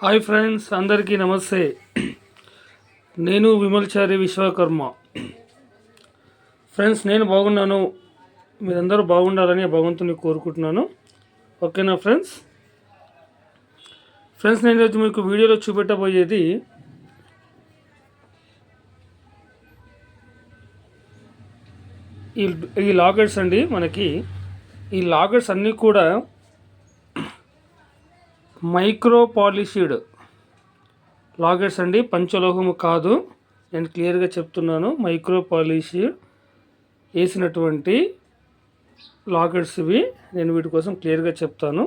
Hi friends అందరికీ నమస్తే. నేను విమల్చారి విశ్వకర్మ. ఫ్రెండ్స్ నేను బాగున్నాను. మీరందరూ బాగుండాలని భగవంతుని కోరుకుంటున్నాను. ఓకేనా ఫ్రెండ్స్? ఫ్రెండ్స్ నేను ఈరోజు మీకు వీడియోలో చూపెట్టబోయేది ఈ ఈ లాకెట్స్ అండి మనకి. ఈ లాకెట్స్ అన్నీ కూడా మైక్రో పాలిషిడ్ లాకెట్స్ అండి పంచలోహము కాదు. నేను క్లియర్గా చెప్తున్నాను మైక్రో పాలిషిడ్ వేసినటువంటి లాకెట్స్ ఇవి. నేను వీటి కోసం క్లియర్గా చెప్తాను.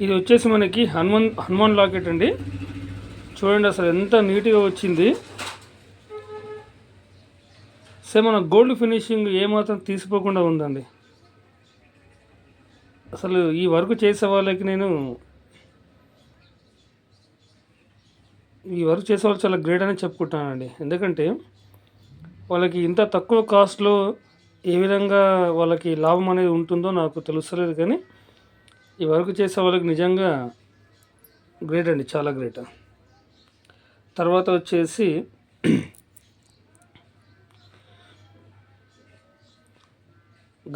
ఇది వచ్చేసి మనకి హనుమాన్ హనుమాన్ లాకెట్ అండి. చూడండి అసలు ఎంత నీట్గా వచ్చింది. సరే మన గోల్డ్ ఫినిషింగ్ ఏమాత్రం తీసిపోకుండా ఉందండి. అసలు ఈ వర్క్ చేసే వాళ్ళకి నేను ఈ వర్క్ చేసే వాళ్ళు చాలా గ్రేట్ అని చెప్పుకుంటానండి. ఎందుకంటే వాళ్ళకి ఇంత తక్కువ కాస్ట్లో ఏ విధంగా వాళ్ళకి లాభం అనేది ఉంటుందో నాకు తెలుస్తలేదు కానీ ఈ వర్క్ చేసే వాళ్ళకి నిజంగా గ్రేట్ అండి చాలా గ్రేట్. తర్వాత వచ్చేసి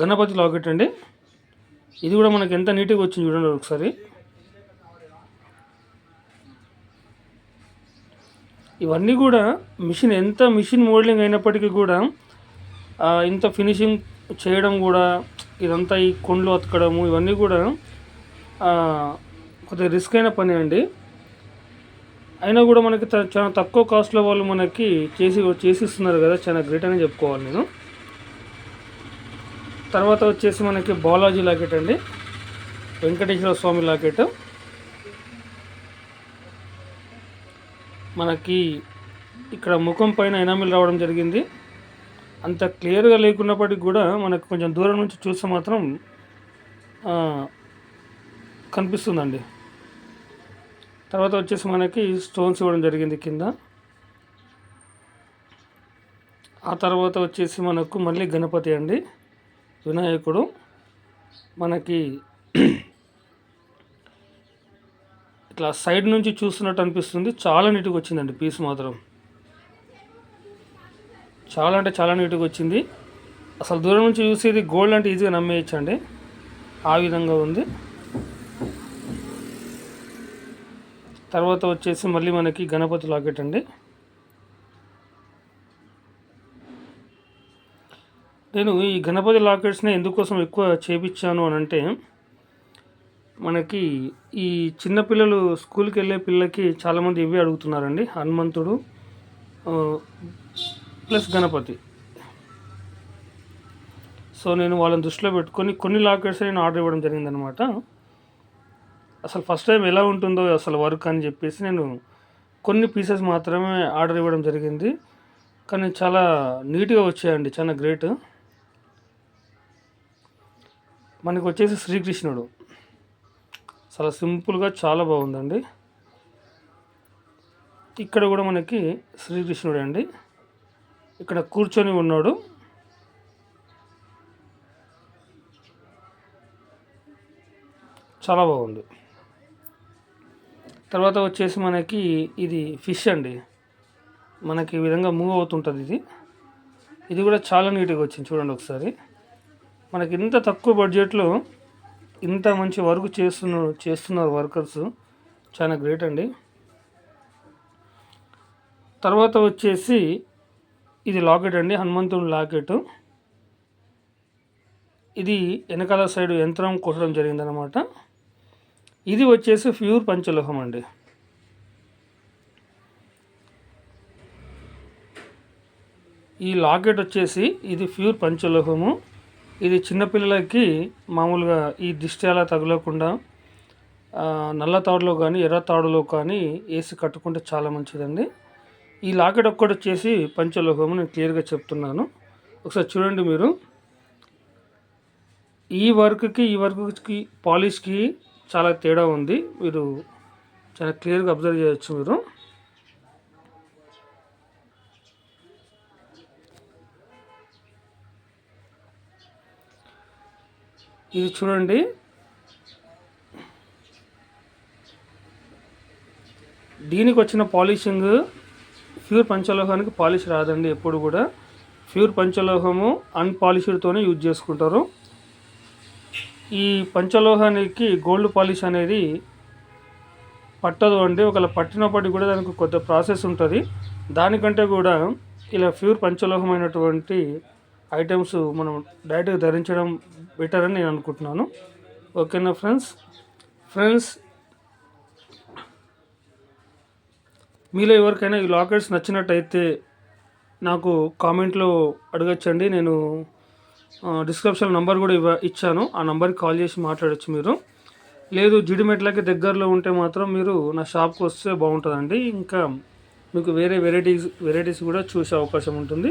గణపతి లాకెట్ అండి. ఇది కూడా మనకి ఎంత నీట్గా వచ్చింది చూడండి ఒకసారి. ఇవన్నీ కూడా మిషన్ ఎంత మిషన్ మోడలింగ్ అయినప్పటికీ కూడా ఇంత ఫినిషింగ్ చేయడం కూడా ఇదంతా ఈ కొండ్లు అతకడము ఇవన్నీ కూడా కొద్దిగా రిస్క్ అయిన పని అండి. అయినా కూడా మనకి చాలా తక్కువ కాస్ట్లో వాళ్ళు మనకి చేసి చేసిస్తున్నారు కదా చాలా గ్రేట్ అని చెప్పుకోవాలి నేను. తర్వాత వచ్చేసి మనకి బాలాజీ లాకెట్ అండి. వెంకటేశ్వర స్వామి లాకెట్. మనకి ఇక్కడ ముఖం పైన ఎనామిల్ రావడం జరిగింది. అంత క్లియర్గా లేకున్నప్పటికీ కూడా మనకు కొంచెం దూరం నుంచి చూస్తే మాత్రం కనిపిస్తుందండి. తర్వాత వచ్చేసి మనకి స్టోన్స్ ఇవ్వడం జరిగింది కింద. ఆ తర్వాత వచ్చేసి మనకు మళ్ళీ గణపతి అండి. వినాయకుడు మనకి ఇట్లా సైడ్ నుంచి చూస్తున్నట్టు అనిపిస్తుంది. చాలా నీట్గా వచ్చిందండి పీస్ మాత్రం. చాలా అంటే చాలా నీట్గా వచ్చింది. అసలు దూరం నుంచి చూసేది గోల్డ్ అంటే ఈజీగా నమ్మేయచ్చండి. ఆ విధంగా ఉంది. తర్వాత వచ్చేసి మళ్ళీ మనకి గణపతి లాకెట్ అండి. నేను ఈ గణపతి లాకెట్స్ని ఎందుకోసం ఎక్కువ చేపించాను అని అంటే మనకి ఈ చిన్నపిల్లలు స్కూల్కి వెళ్ళే పిల్లలకి చాలామంది ఇవే అడుగుతున్నారండి. హనుమంతుడు ప్లస్ గణపతి. సో నేను వాళ్ళని దృష్టిలో పెట్టుకొని కొన్ని లాకెట్స్ నేను ఆర్డర్ ఇవ్వడం జరిగిందనమాట. అసలు ఫస్ట్ టైం ఎలా ఉంటుందో అసలు వర్క్ అని చెప్పేసి నేను కొన్ని పీసెస్ మాత్రమే ఆర్డర్ ఇవ్వడం జరిగింది. కానీ చాలా నీట్గా వచ్చాయండి చాలా గ్రేట్. మనకు వచ్చేసి శ్రీకృష్ణుడు. చాలా సింపుల్గా చాలా బాగుందండి. ఇక్కడ కూడా మనకి శ్రీకృష్ణుడు అండి. ఇక్కడ కూర్చొని ఉన్నాడు. చాలా బాగుంది. తర్వాత వచ్చేసి మనకి ఇది ఫిష్ అండి. మనకి ఈ విధంగా మూవ్ అవుతుంటుంది ఇది. ఇది కూడా చాలా నీట్గా వచ్చింది చూడండి ఒకసారి. మనకి ఇంత తక్కువ బడ్జెట్లో ఇంత మంచి వర్క్ చేస్తున్న చేస్తున్నారు వర్కర్స్. చాలా గ్రేట్ అండి. తర్వాత వచ్చేసి ఇది లాకెట్ అండి హనుమంతుడి లాకెట్. ఇది వెనకాల సైడ్ యంత్రం కొట్టడం జరిగిందనమాట ఇది వచ్చేసి ప్యూర్ పంచలోహం అండి. ఈ లాకెట్ వచ్చేసి ఇది ప్యూర్ పంచలోహము. ఇది చిన్నపిల్లలకి మామూలుగా ఈ దిష్టి అలా తగలకుండా నల్ల తాడులో కానీ ఎర్ర తాడులో కానీ వేసి కట్టుకుంటే చాలా మంచిదండి. ఈ లాకెట్ ఒక్కటి వచ్చేసి పంచలోహము నేను క్లియర్గా చెప్తున్నాను. ఒకసారి చూడండి మీరు. ఈ వర్క్కి ఈ వర్క్కి పాలిష్కి చాలా తేడా ఉంది. మీరు చాలా క్లియర్గా అబ్జర్వ్ చేయొచ్చు మీరు. ఇది చూడండి. దీనికి వచ్చిన పాలిషింగ్ ప్యూర్ పంచలోహానికి పాలిష్ రాదండి ఎప్పుడు కూడా. ప్యూర్ పంచలోహము అన్పాలిష్డ్తోనే యూజ్ చేసుకుంటారు. ఈ పంచలోహానికి గోల్డ్ పాలిష్ అనేది పట్టదు అండి. ఒకవేళ పట్టినప్పటికీ కూడా దానికి కొద్ది ప్రాసెస్ ఉంటుంది. దానికంటే కూడా ఇలా ప్యూర్ పంచలోహమైనటువంటి ఐటమ్స్ మనం డైరెక్ట్గా ధరించడం బెటర్ అని నేను అనుకుంటున్నాను. ఓకేనా ఫ్రెండ్స్? ఫ్రెండ్స్ మీలో ఎవరికైనా ఈ లాకెట్స్ నచ్చినట్టయితే నాకు కామెంట్లో అడగచ్చండి. నేను డిస్క్రిప్షన్ నంబర్ కూడా ఇవ్వ ఇచ్చాను. ఆ నంబర్కి కాల్ చేసి మాట్లాడచ్చు మీరు. లేదు జిడిమెట్లకి దగ్గరలో ఉంటే మాత్రం మీరు నా షాప్కి వస్తే బాగుంటుందండి. ఇంకా మీకు వేరే వెరైటీస్ వెరైటీస్ కూడా చూసే అవకాశం ఉంటుంది.